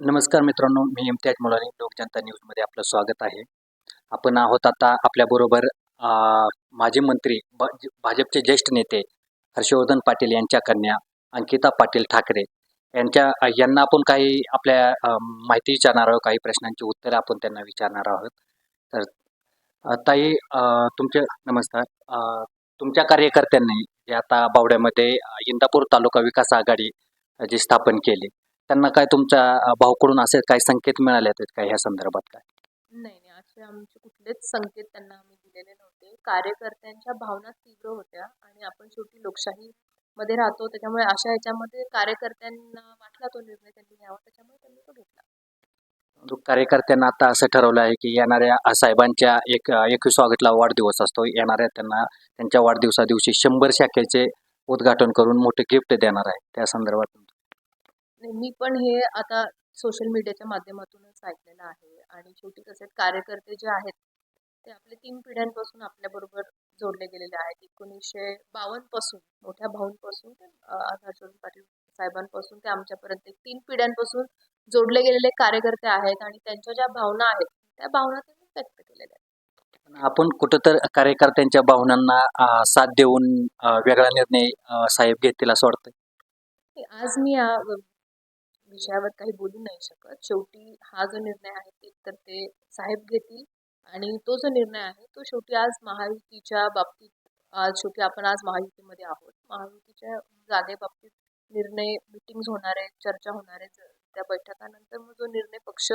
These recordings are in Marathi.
नमस्कार मित्रांनो मी इम्तियाज मुलानी लोक जनता न्यूजमध्ये आपलं स्वागत आहे. आपण आहोत आता आपल्याबरोबर माजी मंत्री भाजपचे ज्येष्ठ नेते हर्षवर्धन पाटील यांच्या कन्या अंकिता पाटील ठाकरे यांच्या यांना आपण काही आपल्या माहिती विचारणार आहोत काही प्रश्नांची उत्तरं आपण त्यांना विचारणार आहोत. तर ताई तुमचे नमस्कार. तुमच्या कार्यकर्त्यांनी जे आता बावड्यामध्ये इंदापूर तालुका विकास आघाडी जी स्थापन केली त्यांना काय तुमच्या भाऊकडून असे काही संकेत मिळाले आहेत का? ह्या संदर्भात काय? नाही नाही. असे आमचे कुठलेच संकेत त्यांना आम्ही दिलेले नव्हते. कार्यकर्त्यांच्या भावना तीव्र होत्या आणि आपण शेवटी लोकशाही मध्ये राहतो. त्याच्यामुळे अशा ह्याच्यामध्ये कार्यकर्त्यांना वाटला तो निर्णय त्यांनी घ्यावा. त्याच्यामुळे त्यांनी तो घेतला. कार्यकर्त्यांना आता असं ठरवलं आहे की येणाऱ्या साहेबांच्या एक एकवीस ऑगस्टला वाढदिवस असतो. येणाऱ्या त्यांना त्यांच्या वाढदिवसा दिवशी शंभर शाखेचे उद्घाटन करून मोठे गिफ्ट देणार आहे. त्या संदर्भात मी पण हे आता सोशल मीडियाच्या माध्यमातूनच ऐकलेलं आहे. आणि शेवटी आहेत, कार्यकर्ते जे आहेत ते आपले तीन पिढ्यांपासून आपल्याबरोबर जोडले गेलेले आहेत. एकोणीसशे बावन्नपासून मोठ्या भाऊंपासून ते हर्षवर्धन पाटील साहेबांपासून ते आमच्यापर्यंत तीन पिढ्यांपासून जोडले गेलेले कार्यकर्ते आहेत. आणि त्यांच्या ज्या भावना आहेत त्या भावना त्यांनी व्यक्त केलेल्या आहेत. आपण कुठं तर कार्यकर्त्यांच्या भावनांना साथ देऊन वेगळा निर्णय साहेब घेतील असं वाटतं आज मी विषयावर काही बोलू नाही शकत. शेवटी हा जो निर्णय आहे एकतर तर ते साहेब घेतील आणि तो जो निर्णय आहे तो शेवटी आज महायुतीच्या बाबतीत आज शेवटी आपण आज महायुतीमध्ये आहोत. महायुतीच्या जागेबाबतीत निर्णय मिटिंग्स होणार आहेत चर्चा होणार आहे त्या बैठकानंतर मग जो निर्णय पक्ष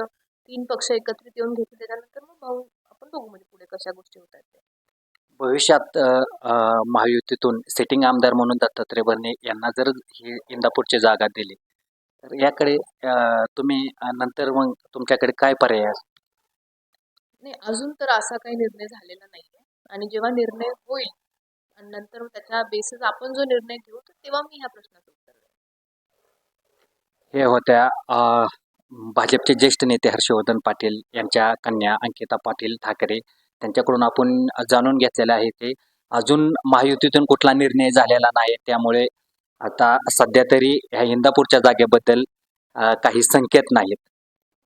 तीन पक्ष एकत्रित येऊन घेतील त्याच्यानंतर मग भाऊ आपण बघू म्हणजे पुढे कशा गोष्टी होत आहेत ते भविष्यात महायुतीतून सिटिंग आमदार म्हणून दत्तात्रय भरणे यांना जर ही इंदापूरची जागा दिली तर याकडे अ, तुम्ही अ, नंतर मग तुमच्याकडे काय पर्याय आहे? नाही अजून तर असा काही निर्णय झालेला नाही आहे आणि जेव्हा निर्णय होईल आणि नंतर त्याच्या बेसिस आपण जो निर्णय घेऊ तर तेव्हा मी ह्या प्रश्नाचं उत्तर देईन. हे होत्या अ, भाजपचे ज्येष्ठ नेते हर्षवर्धन पाटील यांच्या कन्या अंकिता पाटील ठाकरे. त्यांच्याकडून आपण जाणून घेतलेलं आहे ते. अजून महायुतीतून कुठला निर्णय झालेला नाही त्यामुळे आता सध्या तरी ह्या इंदापूरच्या जागेबद्दल काही संकेत नाहीत.